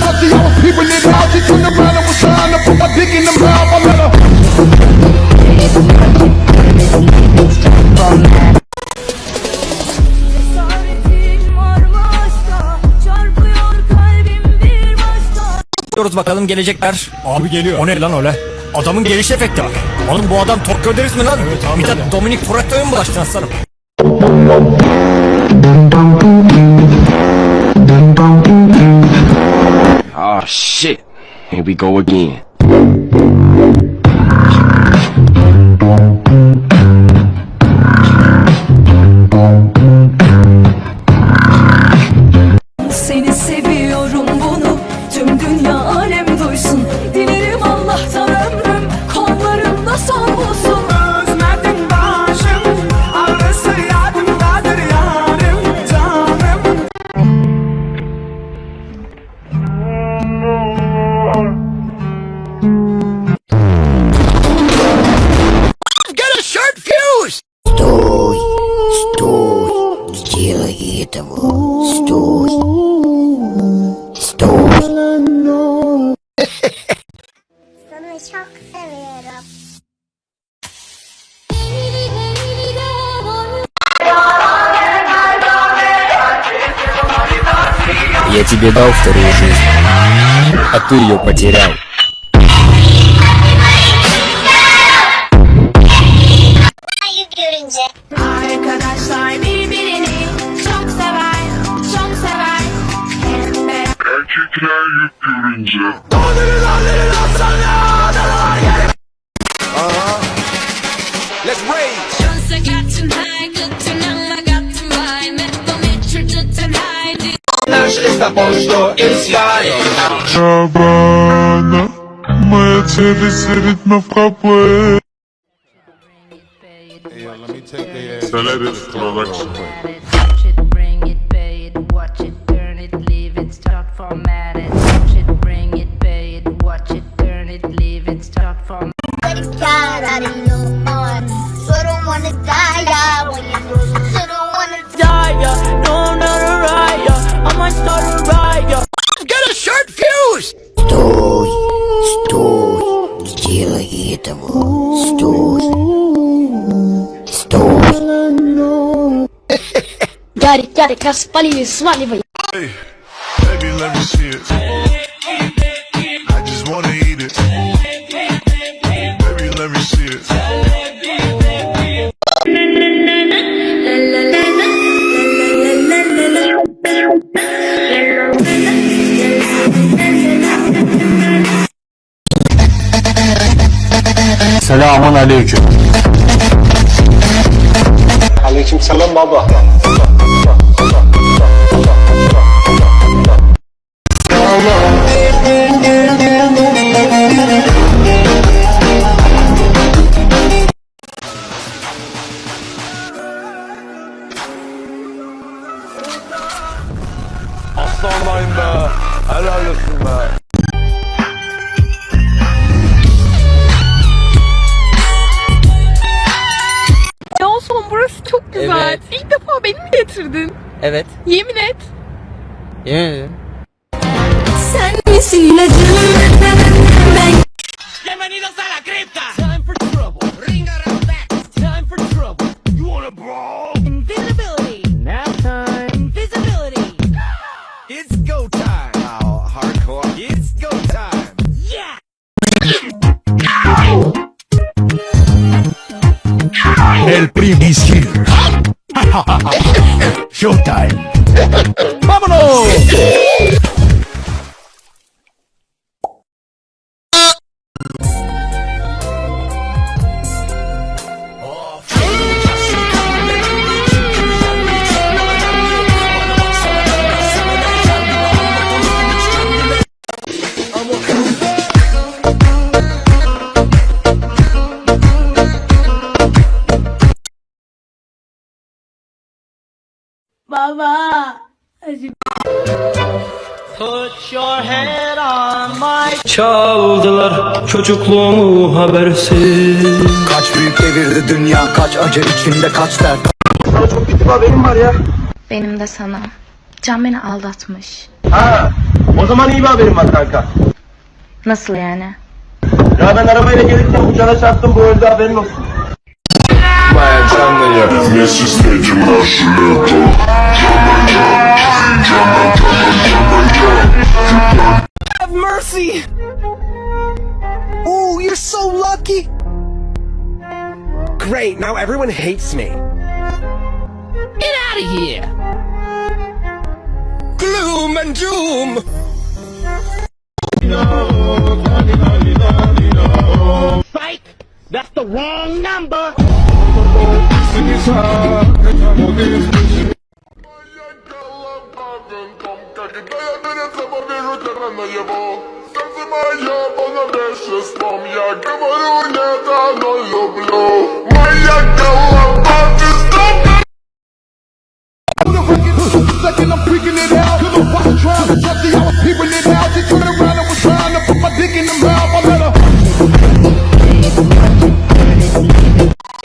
thought she was peeping it out. She turned around and was trying to put my dick in the mouth. I let her. Cesaretin var mı aşka Çarpıyor kalbim bir başka Diyoruz bakalım gelecekler. Abi geliyor. O ne lan öyle? Adamın geliş efekti var. Oğlum bu adam Tokyo Deriz mi lan? Evet abi. Mithat Dominik Toretto'ya mı bulaştın aslanım? Shit. Here we go again. Этого! Стой! Стой! Я тебе дал вторую жизнь, а ты ее потерял. zapomnieć to inspire Czabana Moja ciebie syryt ma w let me take the production. Сделай этого! Стой! Стой! Гарик, Гарик, распали, сваливай. Selamun aleyküm. Aleykümselam baba. Aslanlayım beni mi getirdin? Evet. Yemin et. Yemin ederim. Sen misin ilacım Ben Bienvenidos a la cripta Time for trouble Ring around that Time for trouble You wanna brawl Showtime. Baba. Put your head on my Çaldılar çocukluğumu habersiz. Kaç büyük devirdi dünya kaç acı içinde kaç dert Benim de sana. Can beni aldatmış. Ha O zaman iyi bir haberim var kanka. Nasıl yani? Ya ben arabayla gelirken bu cana çarptım bu öldü haberin olsun. Have mercy! Ooh, you're so lucky! Great, now everyone hates me. Get out of here! Gloom and doom! Psych! That's the wrong number! Я говорю нет, оно люблю Моя голова пизда Second, I'm freaking it out. Cause I'm watching trying to touch it. I was peeping it out. She turned around and was trying to put my dick in the mouth. I let her.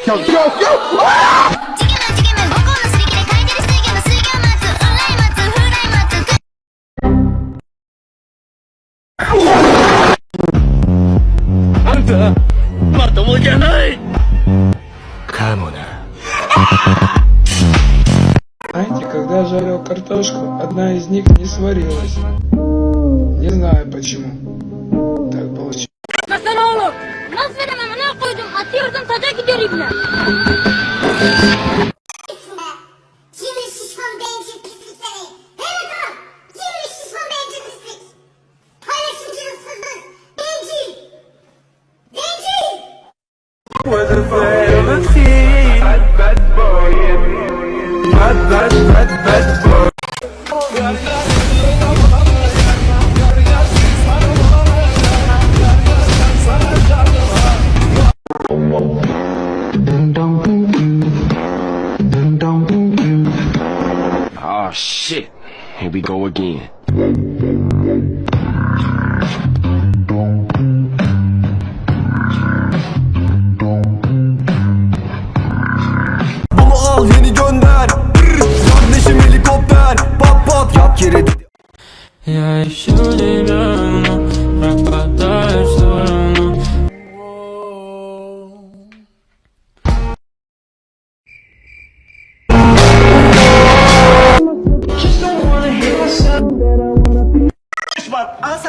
Yo, yo, yo! Сварилась. Не знаю почему. Так получилось. Here we go again. Bunu al yeni gönder. Kardeşim helikopter. Pat pat yat yere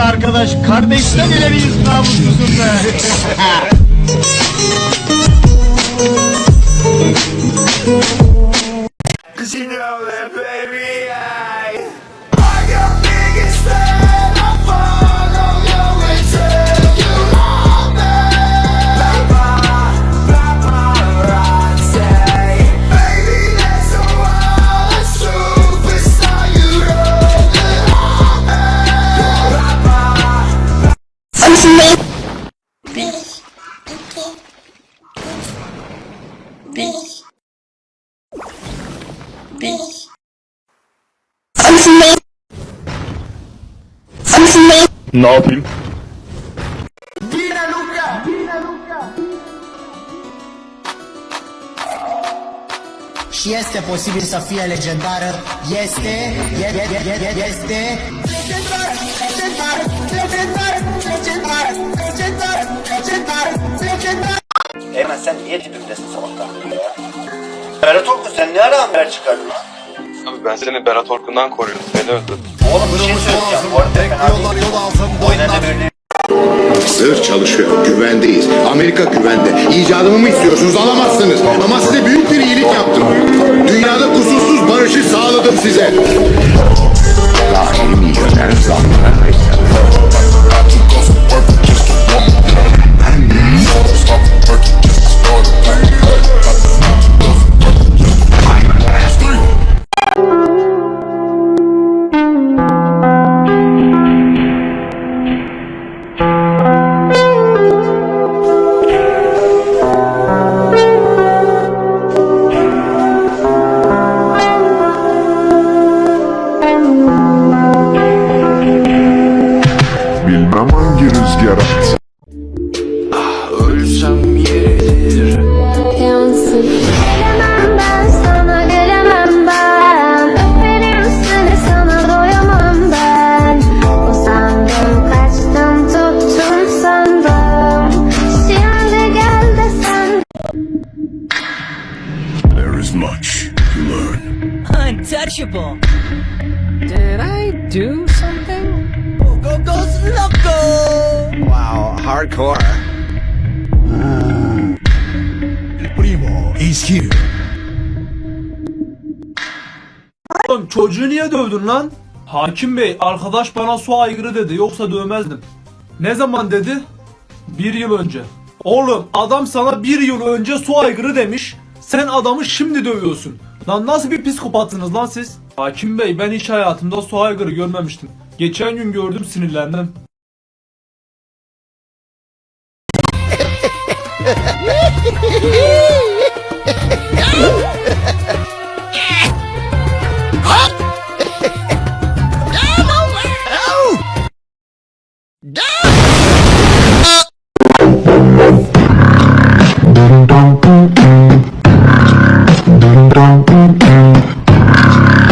gibi arkadaş? Kardeşten ileriyiz namussuzum be. içindeyim. Bir, iki, üç, bir, bir. Samsun'dayım. Samsun'dayım. Ne yapayım? Dina Luca! Dina Luca! Și este posibil să fie legendară. Este, este, este, este, este legendară! Legendară! Legendară! Eymen sen niye dibimdesin sabahtan beri ya? Berat Orkun sen ne ara haber çıkardın lan? Abi ben seni Berat Orkun'dan koruyordum. Beni öldürdün. Oğlum bir şey söyleyeceğim. Bu arada fena değil. Oynanı birliği. Sır çalışıyor. Güvendeyiz. Amerika güvende. İcadımı mı istiyorsunuz? Alamazsınız. Ama size büyük bir iyilik yaptım. Dünyada kusursuz barışı sağladım size. Lahir milyoner zamlar Ben Ölsem yeridir. Yansın. Gelemem ben sana gelemem ben. Öperim seni sana doyamam ben. Usandım kaçtım tuttum sandım. Şimdi gel desem There is much to learn. Untouchable. Did I do hardcore Primo is here Oğlum çocuğu niye dövdün lan? Hakim bey arkadaş bana su aygırı dedi yoksa dövmezdim. Ne zaman dedi? Bir yıl önce. Oğlum adam sana bir yıl önce su aygırı demiş. Sen adamı şimdi dövüyorsun. Lan nasıl bir psikopatsınız lan siz? Hakim bey ben hiç hayatımda su aygırı görmemiştim. Geçen gün gördüm sinirlendim. Ha ha ha!